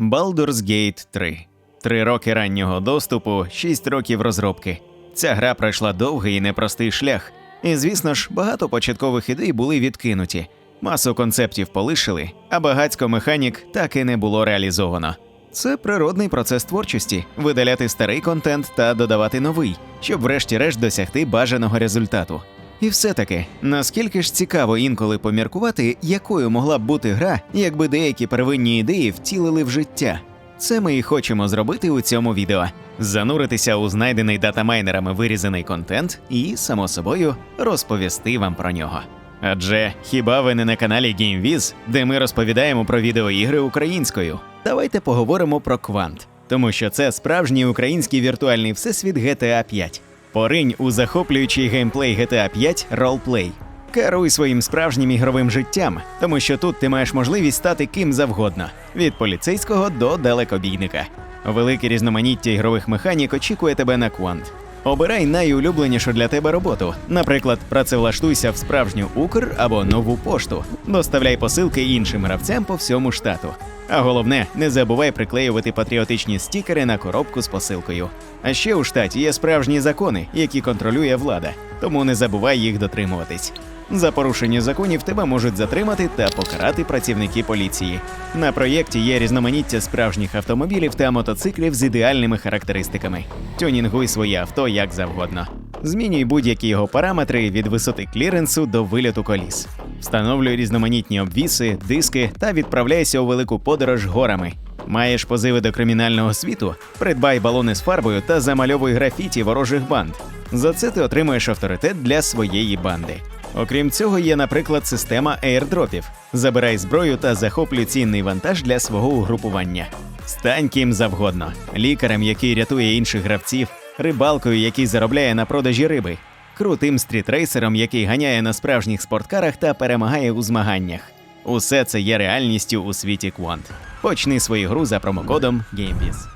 Baldur's Gate 3. Три роки раннього доступу, шість років розробки. Ця гра пройшла довгий і непростий шлях. І, звісно ж, багато початкових ідей були відкинуті. Масу концептів полишили, а багатько механік так і не було реалізовано. Це природний процес творчості видаляти старий контент та додавати новий, щоб врешті-решт досягти бажаного результату. І все-таки, наскільки ж цікаво інколи поміркувати, якою могла б бути гра, якби деякі первинні ідеї втілили в життя. Це ми і хочемо зробити у цьому відео: зануритися у знайдений датамайнерами вирізаний контент і, само собою, розповісти вам про нього. Адже хіба ви не на каналі GameViz, де ми розповідаємо про відеоігри українською? Давайте поговоримо про квант, тому що це справжній український віртуальний всесвіт GTA 5. Поринь у захоплюючий геймплей GTA 5 ролплей. Керуй своїм справжнім ігровим життям, тому що тут ти маєш можливість стати ким завгодно від поліцейського до далекобійника. Велике різноманіття ігрових механік очікує тебе на квант. Обирай найулюбленішу для тебе роботу. Наприклад, працевлаштуйся в справжню Укр або нову пошту. Доставляй посилки іншим гравцям по всьому штату. А головне, не забувай приклеювати патріотичні стікери на коробку з посилкою. А ще у штаті є справжні закони, які контролює влада, тому не забувай їх дотримуватись. За порушення законів тебе можуть затримати та покарати працівники поліції. На проєкті є різноманіття справжніх автомобілів та мотоциклів з ідеальними характеристиками. Тюнінгуй своє авто як завгодно. Змінюй будь-які його параметри від висоти кліренсу до вильоту коліс. Встановлюй різноманітні обвіси, диски та відправляйся у велику подорож горами. Маєш позиви до кримінального світу? Придбай балони з фарбою та замальовуй графіті ворожих банд. За це ти отримаєш авторитет для своєї банди. Окрім цього, є, наприклад, система аірдропів. Забирай зброю та захоплюй цінний вантаж для свого угрупування. Стань ким завгодно: лікарем, який рятує інших гравців, рибалкою, який заробляє на продажі риби, крутим стрітрейсером, який ганяє на справжніх спорткарах та перемагає у змаганнях. Усе це є реальністю у світі Quant. Почни свою гру за промокодом GameBiz.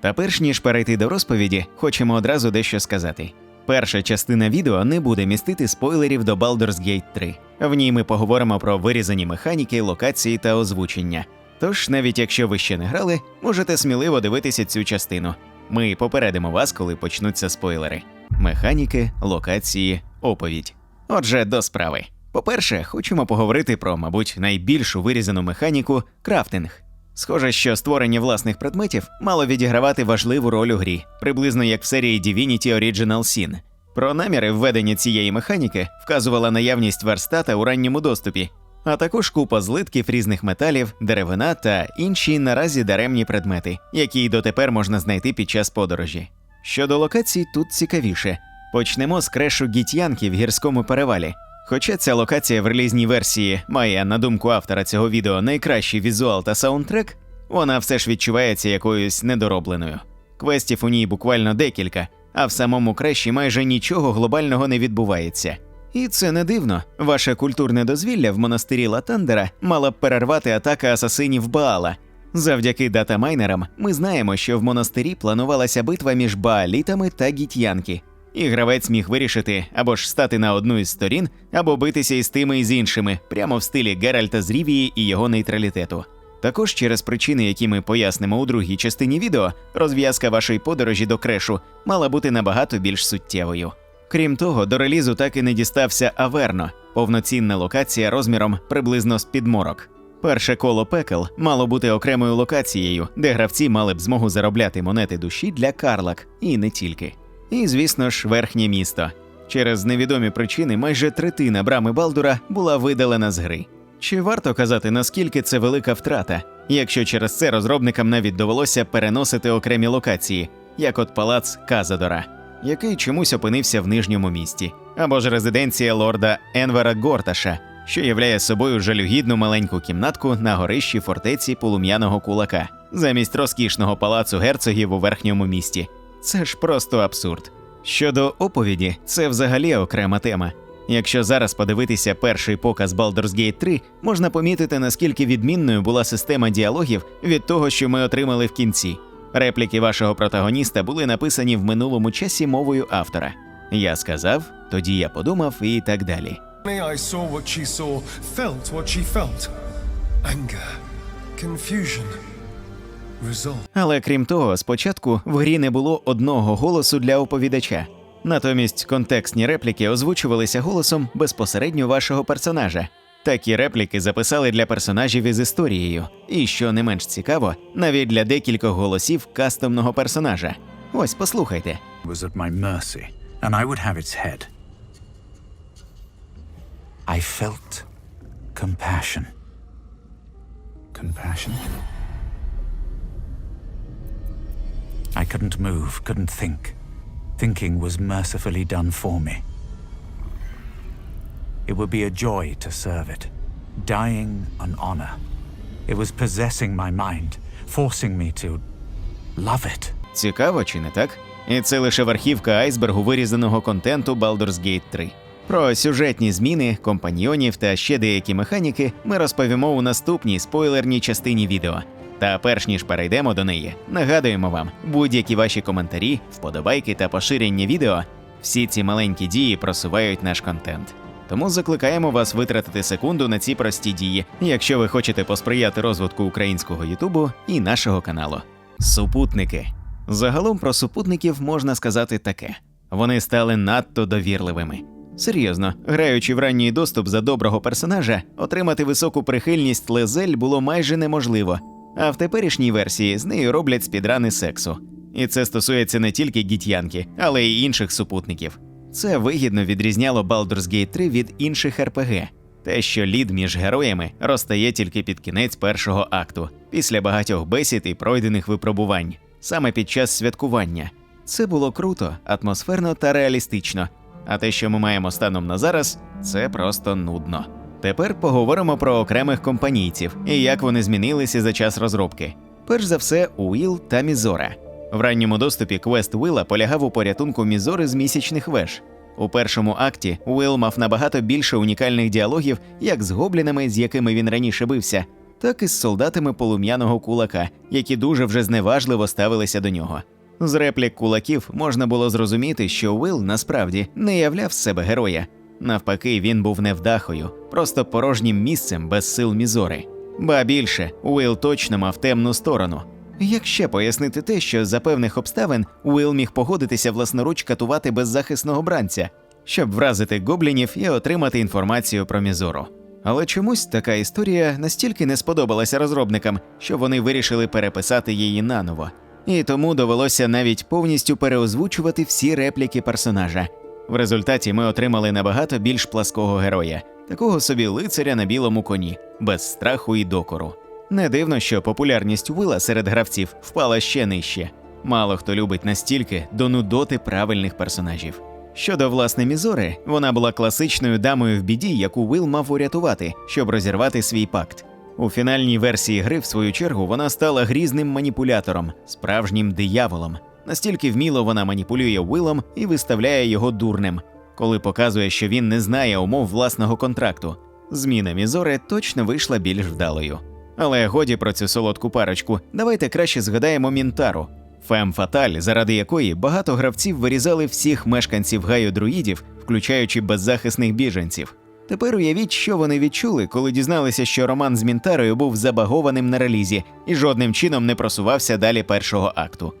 Та перш ніж перейти до розповіді, хочемо одразу дещо сказати. Перша частина відео не буде містити спойлерів до Baldur's Gate 3. В ній ми поговоримо про вирізані механіки, локації та озвучення. Тож, навіть якщо ви ще не грали, можете сміливо дивитися цю частину. Ми попередимо вас, коли почнуться спойлери: механіки, локації, оповідь. Отже, до справи. По-перше, хочемо поговорити про, мабуть, найбільшу вирізану механіку крафтинг. Схоже, що створення власних предметів мало відігравати важливу роль у грі, приблизно як в серії Divinity Original Sin. Про наміри введення цієї механіки вказувала наявність верстата у ранньому доступі, а також купа злитків різних металів, деревина та інші наразі даремні предмети, які дотепер можна знайти під час подорожі. Щодо локацій, тут цікавіше. Почнемо з крешу гітянки в гірському перевалі. Хоча ця локація в релізній версії має, на думку автора цього відео, найкращий візуал та саундтрек, вона все ж відчувається якоюсь недоробленою. Квестів у ній буквально декілька, а в самому крещі майже нічого глобального не відбувається. І це не дивно. Ваше культурне дозвілля в монастирі Латандера мала б перервати атака асасинів Баала. Завдяки датамайнерам ми знаємо, що в монастирі планувалася битва між Баалітами та гітянки, і гравець міг вирішити або ж стати на одну із сторін, або битися із тими і з іншими, прямо в стилі Геральта з Рівії і його нейтралітету. Також через причини, які ми пояснимо у другій частині відео, розв'язка вашої подорожі до крешу мала бути набагато більш суттєвою. Крім того, до релізу так і не дістався Аверно, повноцінна локація розміром приблизно з підморок. Перше коло пекел мало бути окремою локацією, де гравці мали б змогу заробляти монети душі для карлак, і не тільки. І, звісно ж, верхнє місто. Через невідомі причини майже третина брами Балдура була видалена з гри. Чи варто казати, наскільки це велика втрата, якщо через це розробникам навіть довелося переносити окремі локації, як от палац Казадора, який чомусь опинився в нижньому місті, або ж резиденція лорда Енвера Горташа, що являє собою жалюгідну маленьку кімнатку на горищі фортеці полум'яного кулака, замість розкішного палацу герцогів у верхньому місті. Це ж просто абсурд. Щодо оповіді, це взагалі окрема тема. Якщо зараз подивитися перший показ Baldur's Gate 3, можна помітити, наскільки відмінною була система діалогів від того, що ми отримали в кінці. Репліки вашого протагоніста були написані в минулому часі мовою автора. Я сказав, тоді я подумав і так далі. I saw what she saw, felt what she felt. Anger. confusion. Resolve. Але крім того, спочатку в грі не було одного голосу для оповідача. Натомість контекстні репліки озвучувалися голосом безпосередньо вашого персонажа. Такі репліки записали для персонажів із історією, і що не менш цікаво, навіть для декількох голосів кастомного персонажа. Ось послухайте. was compassion. Compassion? I couldn't move, couldn't think. Thinking was mercifully done for me. It would be a joy to serve it, dying an honor. It was possessing my mind, forcing me to love it. Цікаво чи не так? І це лише верхівка айсбергу вирізаного контенту Baldur's Gate 3. Про сюжетні зміни, компаньйонів та ще деякі механіки ми розповімо у наступній спойлерній частині відео. Та перш ніж перейдемо до неї, нагадуємо вам, будь-які ваші коментарі, вподобайки та поширення відео, всі ці маленькі дії просувають наш контент. Тому закликаємо вас витратити секунду на ці прості дії, якщо ви хочете посприяти розвитку українського Ютубу і нашого каналу. Супутники. Загалом про супутників можна сказати таке: вони стали надто довірливими. Серйозно, граючи в ранній доступ за доброго персонажа, отримати високу прихильність лезель було майже неможливо. А в теперішній версії з нею роблять спідрани сексу. І це стосується не тільки гітянки, але й інших супутників. Це вигідно відрізняло Baldur's Gate 3 від інших РПГ. Те, що лід між героями розтає тільки під кінець першого акту, після багатьох бесід і пройдених випробувань, саме під час святкування. Це було круто, атмосферно та реалістично. А те, що ми маємо станом на зараз, це просто нудно. Тепер поговоримо про окремих компанійців і як вони змінилися за час розробки. Перш за все, Уіл та Мізора. В ранньому доступі квест Уіла полягав у порятунку Мізори з місячних веж. У першому акті Уилл мав набагато більше унікальних діалогів як з гоблінами, з якими він раніше бився, так і з солдатами полум'яного кулака, які дуже вже зневажливо ставилися до нього. З реплік кулаків можна було зрозуміти, що Уилл насправді не являв себе героя. Навпаки, він був невдахою, просто порожнім місцем без сил Мізори. Ба більше, Уилл точно мав темну сторону. Як ще пояснити те, що за певних обставин Уилл міг погодитися власноруч катувати беззахисного бранця, щоб вразити гоблінів і отримати інформацію про Мізору. Але чомусь така історія настільки не сподобалася розробникам, що вони вирішили переписати її наново. І тому довелося навіть повністю переозвучувати всі репліки персонажа. В результаті ми отримали набагато більш плаского героя, такого собі лицаря на білому коні, без страху і докору. Не дивно, що популярність Уила серед гравців впала ще нижче. Мало хто любить настільки до нудоти правильних персонажів. Щодо власне Мізори, вона була класичною дамою в біді, яку Уил мав урятувати, щоб розірвати свій пакт. У фінальній версії гри, в свою чергу, вона стала грізним маніпулятором, справжнім дияволом. Настільки вміло вона маніпулює Уилом і виставляє його дурним, коли показує, що він не знає умов власного контракту. Зміна Мізори точно вийшла більш вдалою. Але годі про цю солодку парочку, давайте краще згадаємо Мінтару. Фем Фаталь, заради якої багато гравців вирізали всіх мешканців гаю друїдів, включаючи беззахисних біженців. Тепер уявіть, що вони відчули, коли дізналися, що роман з Мінтарою був забагованим на релізі і жодним чином не просувався далі першого акту.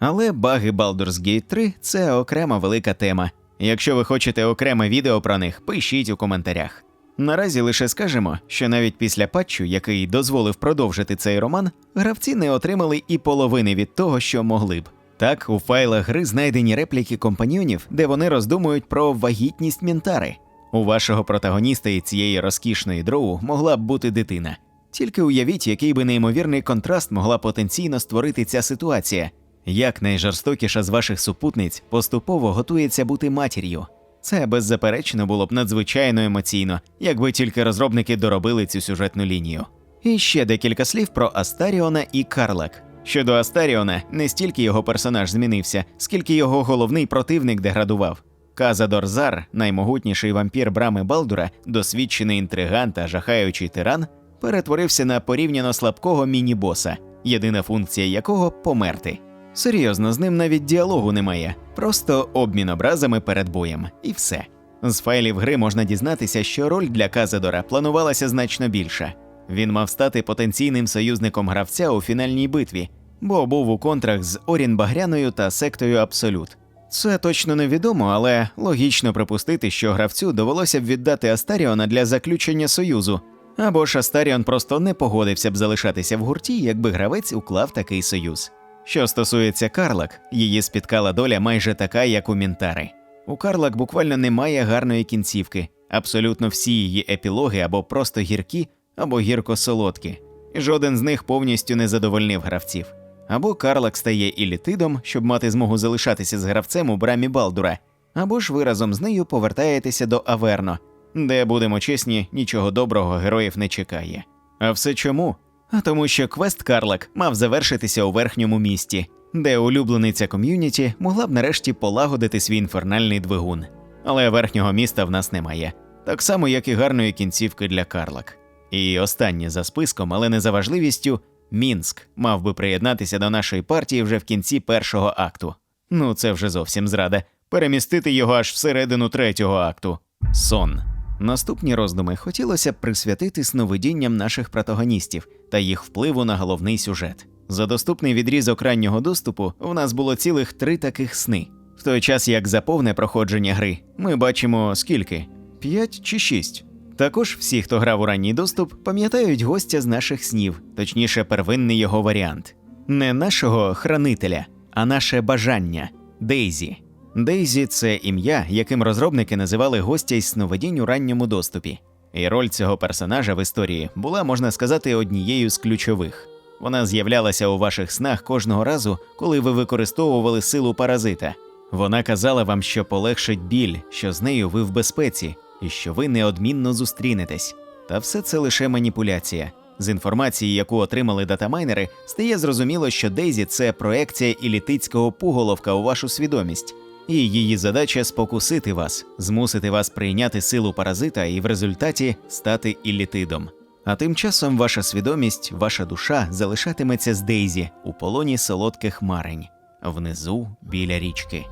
Але баги Baldur's Gate 3 – це окрема велика тема. Якщо ви хочете окреме відео про них, пишіть у коментарях. Наразі лише скажемо, що навіть після патчу, який дозволив продовжити цей роман, гравці не отримали і половини від того, що могли б. Так, у файлах гри знайдені репліки компаньйонів, де вони роздумують про вагітність Мінтари. У вашого протагоніста і цієї розкішної дроу могла б бути дитина. Тільки уявіть, який би неймовірний контраст могла потенційно створити ця ситуація. Як найжорстокіша з ваших супутниць поступово готується бути матір'ю. Це беззаперечно було б надзвичайно емоційно, якби тільки розробники доробили цю сюжетну лінію. І ще декілька слів про Астаріона і Карлак. Щодо Астаріона, не стільки його персонаж змінився, скільки його головний противник деградував. Казадор Зар, наймогутніший вампір брами Балдура, досвідчений інтриган та жахаючий тиран, перетворився на порівняно слабкого міні-боса, єдина функція якого померти. Серйозно, з ним навіть діалогу немає, просто обмін образами перед боєм, і все. З файлів гри можна дізнатися, що роль для Казадора планувалася значно більша. Він мав стати потенційним союзником гравця у фінальній битві, бо був у контрах з Орін Багряною та сектою Абсолют. Це точно невідомо, але логічно припустити, що гравцю довелося б віддати Астаріона для заключення союзу, або ж Астаріон просто не погодився б залишатися в гурті, якби гравець уклав такий союз. Що стосується Карлак, її спіткала доля майже така, як у Мінтари. У Карлак буквально немає гарної кінцівки. Абсолютно всі її епілоги або просто гіркі, або гірко-солодкі. І жоден з них повністю не задовольнив гравців. Або Карлак стає ілітидом, щоб мати змогу залишатися з гравцем у брамі Балдура, або ж ви разом з нею повертаєтеся до Аверно, де, будемо чесні, нічого доброго героїв не чекає. А все чому? Тому, що квест Карлак мав завершитися у верхньому місті, де улюблениця ком'юніті могла б нарешті полагодити свій інфернальний двигун. Але верхнього міста в нас немає, так само, як і гарної кінцівки для Карлак. І останнє за списком, але не за важливістю, Мінськ мав би приєднатися до нашої партії вже в кінці першого акту. Ну, це вже зовсім зрада. Перемістити його аж всередину третього акту. Сон. Наступні роздуми хотілося б присвятити сновидінням наших протагоністів та їх впливу на головний сюжет. За доступний відрізок раннього доступу у нас було цілих три таких сни. В той час, як за повне проходження гри, ми бачимо скільки? П'ять чи шість. Також всі, хто грав у ранній доступ, пам'ятають гостя з наших снів, точніше, первинний його варіант. Не нашого хранителя, а наше бажання Дейзі. Дейзі це ім'я, яким розробники називали гостя із сновидінь у ранньому доступі. І роль цього персонажа в історії була, можна сказати, однією з ключових. Вона з'являлася у ваших снах кожного разу, коли ви використовували силу паразита. Вона казала вам, що полегшить біль, що з нею ви в безпеці, і що ви неодмінно зустрінетесь. Та все це лише маніпуляція. З інформації, яку отримали датамайнери, стає зрозуміло, що Дейзі це проекція ілітицького пуголовка у вашу свідомість, і її задача спокусити вас, змусити вас прийняти силу паразита і в результаті стати ілітидом. А тим часом ваша свідомість, ваша душа залишатиметься з Дейзі у полоні солодких марень, внизу біля річки.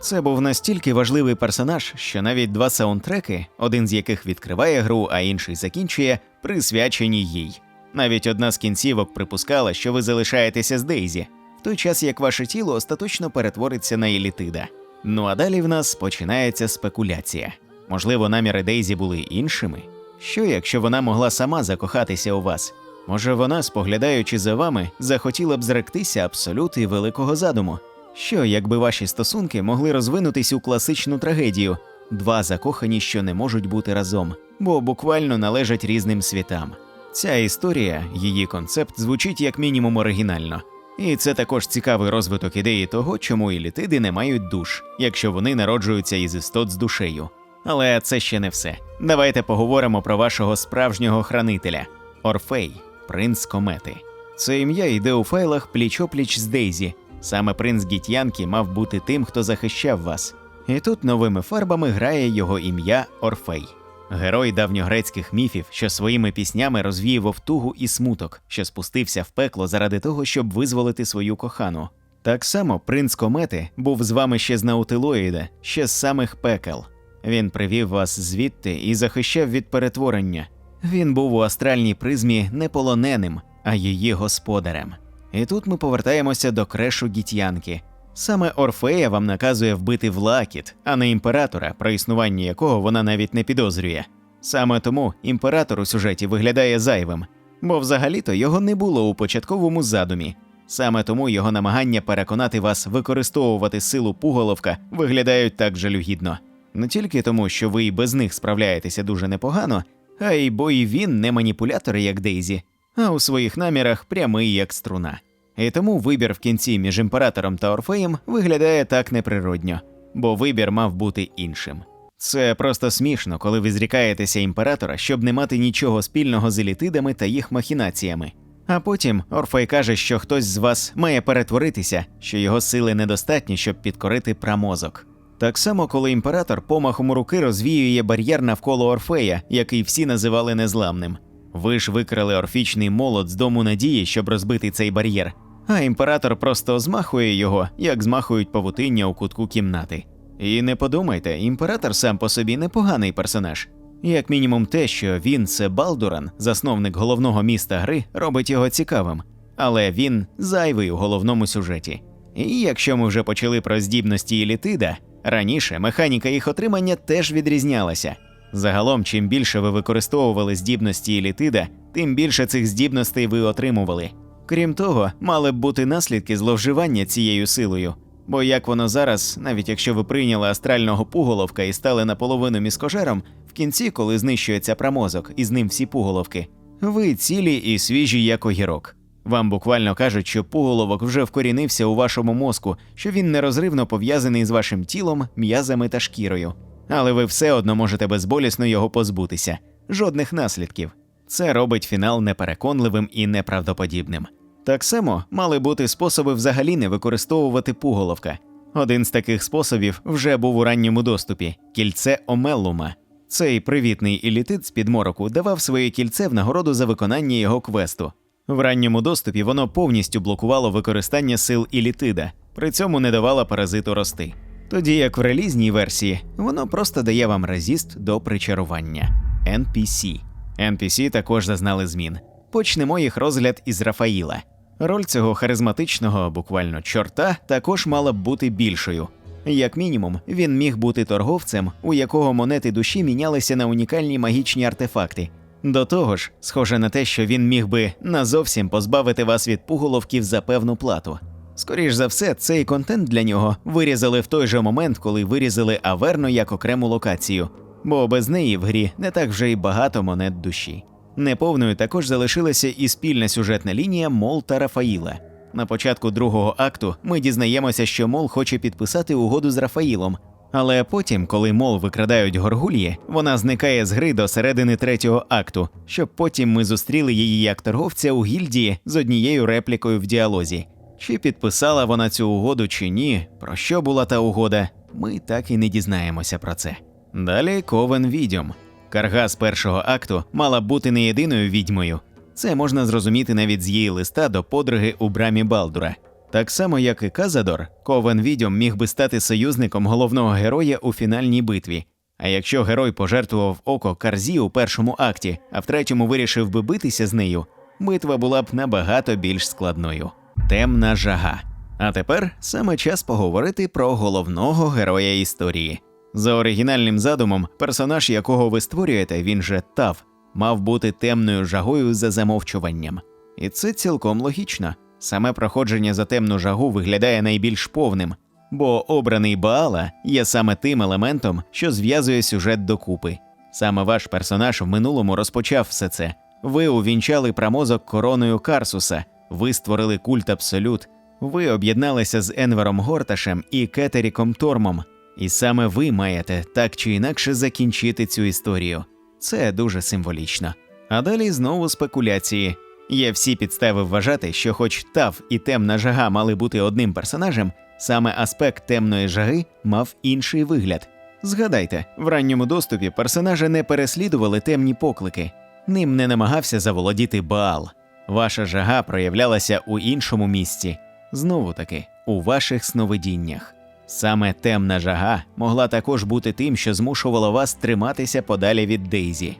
Це був настільки важливий персонаж, що навіть два саундтреки, один з яких відкриває гру, а інший закінчує, присвячені їй. Навіть одна з кінцівок припускала, що ви залишаєтеся з Дейзі, в той час як ваше тіло остаточно перетвориться на елітида. Ну а далі в нас починається спекуляція. Можливо, наміри Дейзі були іншими. Що якщо вона могла сама закохатися у вас? Може, вона, споглядаючи за вами, захотіла б зректися абсолют і великого задуму. Що, якби ваші стосунки могли розвинутись у класичну трагедію, два закохані, що не можуть бути разом, бо буквально належать різним світам. Ця історія, її концепт звучить як мінімум оригінально. І це також цікавий розвиток ідеї того, чому елітиди не мають душ, якщо вони народжуються із істот з душею. Але це ще не все. Давайте поговоримо про вашого справжнього хранителя Орфей, принц комети. Це ім'я йде у файлах пліч-опліч з Дейзі. Саме принц Гітянки мав бути тим, хто захищав вас. І тут новими фарбами грає його ім'я Орфей. Герой давньогрецьких міфів, що своїми піснями розвіював тугу і смуток, що спустився в пекло заради того, щоб визволити свою кохану. Так само принц комети був з вами ще з Наутилоїда, ще з самих пекел. Він привів вас звідти і захищав від перетворення. Він був у астральній призмі не полоненим, а її господарем. І тут ми повертаємося до крешу гітянки. Саме Орфея вам наказує вбити Влакіт, а не імператора, про існування якого вона навіть не підозрює. Саме тому імператор у сюжеті виглядає зайвим, бо взагалі-то його не було у початковому задумі. Саме тому його намагання переконати вас використовувати силу пуголовка виглядають так жалюгідно. Не тільки тому, що ви і без них справляєтеся дуже непогано, а й бо і він не маніпулятор, як Дейзі, а у своїх намірах прямий як струна. І тому вибір в кінці між імператором та Орфеєм виглядає так неприродньо, бо вибір мав бути іншим. Це просто смішно, коли ви зрікаєтеся імператора, щоб не мати нічого спільного з елітидами та їх махінаціями. А потім Орфей каже, що хтось з вас має перетворитися, що його сили недостатні, щоб підкорити прамозок. Так само, коли імператор помахом руки розвіює бар'єр навколо Орфея, який всі називали незламним. Ви ж викрали орфічний молот з дому надії, щоб розбити цей бар'єр, а імператор просто змахує його, як змахують павутиння у кутку кімнати. І не подумайте, імператор сам по собі непоганий персонаж. Як мінімум, те, що він це Балдуран, засновник головного міста гри, робить його цікавим, але він зайвий у головному сюжеті. І якщо ми вже почали про здібності Елітида, раніше механіка їх отримання теж відрізнялася. Загалом, чим більше ви використовували здібності Елітида, тим більше цих здібностей ви отримували. Крім того, мали б бути наслідки зловживання цією силою. Бо як воно зараз, навіть якщо ви прийняли астрального пуголовка і стали наполовину міскожером, в кінці, коли знищується промозок і з ним всі пуголовки, ви цілі і свіжі, як огірок. Вам буквально кажуть, що пуголовок вже вкорінився у вашому мозку, що він нерозривно пов'язаний з вашим тілом, м'язами та шкірою. Але ви все одно можете безболісно його позбутися, жодних наслідків. Це робить фінал непереконливим і неправдоподібним. Так само мали бути способи взагалі не використовувати пуголовка. Один з таких способів вже був у ранньому доступі кільце Омеллума. Цей привітний елітит з підмороку давав своє кільце в нагороду за виконання його квесту. В ранньому доступі воно повністю блокувало використання сил елітида, при цьому не давало паразиту рости. Тоді як в релізній версії воно просто дає вам резіст до причарування NPC. NPC також зазнали змін. Почнемо їх розгляд із Рафаїла. Роль цього харизматичного, буквально чорта, також мала б бути більшою. Як мінімум, він міг бути торговцем, у якого монети душі мінялися на унікальні магічні артефакти. До того ж, схоже на те, що він міг би назовсім позбавити вас від пуголовків за певну плату. Скоріш за все, цей контент для нього вирізали в той же момент, коли вирізали Аверну як окрему локацію, бо без неї в грі не так вже й багато монет душі. Неповною також залишилася і спільна сюжетна лінія Мол та Рафаїла. На початку другого акту ми дізнаємося, що Мол хоче підписати угоду з Рафаїлом. Але потім, коли Мол викрадають горгулії, вона зникає з гри до середини третього акту, щоб потім ми зустріли її як торговця у гільдії з однією реплікою в діалозі. Чи підписала вона цю угоду чи ні, про що була та угода, ми так і не дізнаємося про це. Далі Ковен Відьом. Карга з першого акту мала бути не єдиною відьмою. Це можна зрозуміти навіть з її листа до подруги у брамі Балдура. Так само, як і Казадор, Ковен Відьом міг би стати союзником головного героя у фінальній битві. А якщо герой пожертвував око Карзі у першому акті, а в третьому вирішив би битися з нею, битва була б набагато більш складною. Темна жага. А тепер саме час поговорити про головного героя історії. За оригінальним задумом, персонаж, якого ви створюєте, він же Тав, мав бути темною жагою за замовчуванням. І це цілком логічно. Саме проходження за темну жагу виглядає найбільш повним, бо обраний Баала є саме тим елементом, що зв'язує сюжет докупи. Саме ваш персонаж в минулому розпочав все це. Ви увінчали промозок короною Карсуса, ви створили культ Абсолют, ви об'єдналися з Енвером Горташем і Кетеріком Тормом, і саме ви маєте так чи інакше закінчити цю історію. Це дуже символічно. А далі знову спекуляції. Є всі підстави вважати, що, хоч Тав і темна жага мали бути одним персонажем, саме аспект темної жаги мав інший вигляд. Згадайте, в ранньому доступі персонажі не переслідували темні поклики, ним не намагався заволодіти Баал. Ваша жага проявлялася у іншому місці, знову таки, у ваших сновидіннях. Саме темна жага могла також бути тим, що змушувало вас триматися подалі від Дейзі.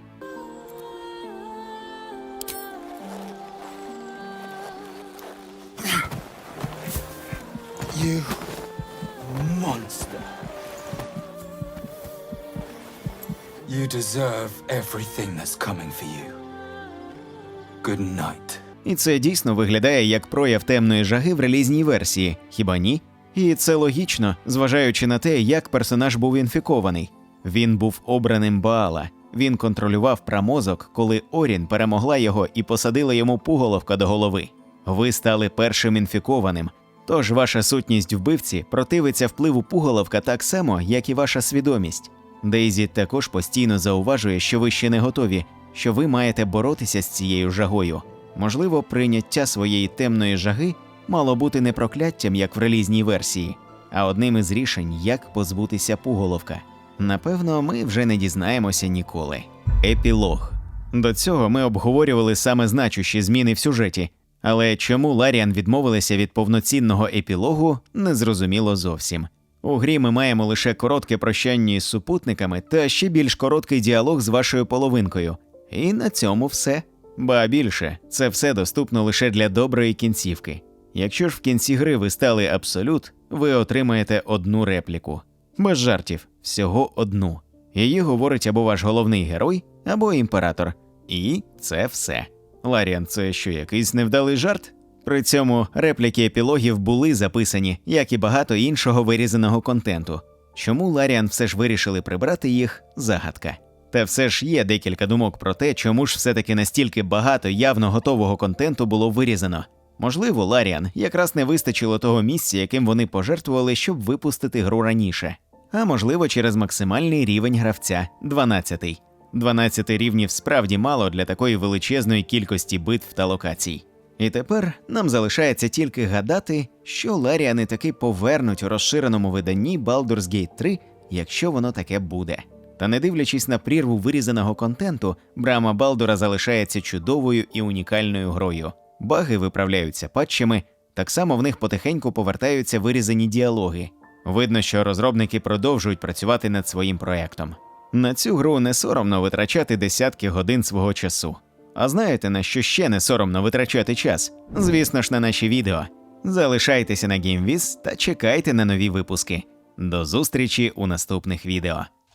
You monster. You deserve everything that's coming for you. Good night. І це дійсно виглядає як прояв темної жаги в релізній версії, хіба ні? І це логічно, зважаючи на те, як персонаж був інфікований. Він був обраним Баала. Він контролював промозок, коли Орін перемогла його і посадила йому пуголовка до голови. Ви стали першим інфікованим. Тож ваша сутність вбивці противиться впливу пуголовка так само, як і ваша свідомість. Дейзі також постійно зауважує, що ви ще не готові, що ви маєте боротися з цією жагою. Можливо, прийняття своєї темної жаги мало бути не прокляттям, як в релізній версії, а одним із рішень, як позбутися пуголовка. Напевно, ми вже не дізнаємося ніколи. Епілог. До цього ми обговорювали саме значущі зміни в сюжеті, але чому Ларіан відмовилися від повноцінного епілогу, не зрозуміло зовсім. У грі ми маємо лише коротке прощання із супутниками та ще більш короткий діалог з вашою половинкою. І на цьому все. Ба більше, це все доступно лише для доброї кінцівки. Якщо ж в кінці гри ви стали абсолют, ви отримаєте одну репліку. Без жартів, всього одну. Її говорить або ваш головний герой, або імператор. І це все. Ларіан, це що, якийсь невдалий жарт? При цьому репліки епілогів були записані, як і багато іншого вирізаного контенту. Чому Ларіан все ж вирішили прибрати їх загадка. Та все ж є декілька думок про те, чому ж все-таки настільки багато явно готового контенту було вирізано. Можливо, Ларіан якраз не вистачило того місця, яким вони пожертвували, щоб випустити гру раніше. А можливо, через максимальний рівень гравця 12. 12 рівнів справді мало для такої величезної кількості битв та локацій. І тепер нам залишається тільки гадати, що Ларіани таки повернуть у розширеному виданні Baldur's Gate 3, якщо воно таке буде. Та не дивлячись на прірву вирізаного контенту, брама Балдура залишається чудовою і унікальною грою. Баги виправляються патчами, так само в них потихеньку повертаються вирізані діалоги. Видно, що розробники продовжують працювати над своїм проектом. На цю гру не соромно витрачати десятки годин свого часу. А знаєте, на що ще не соромно витрачати час? Звісно ж, на наші відео. Залишайтеся на GameViz та чекайте на нові випуски. До зустрічі у наступних відео.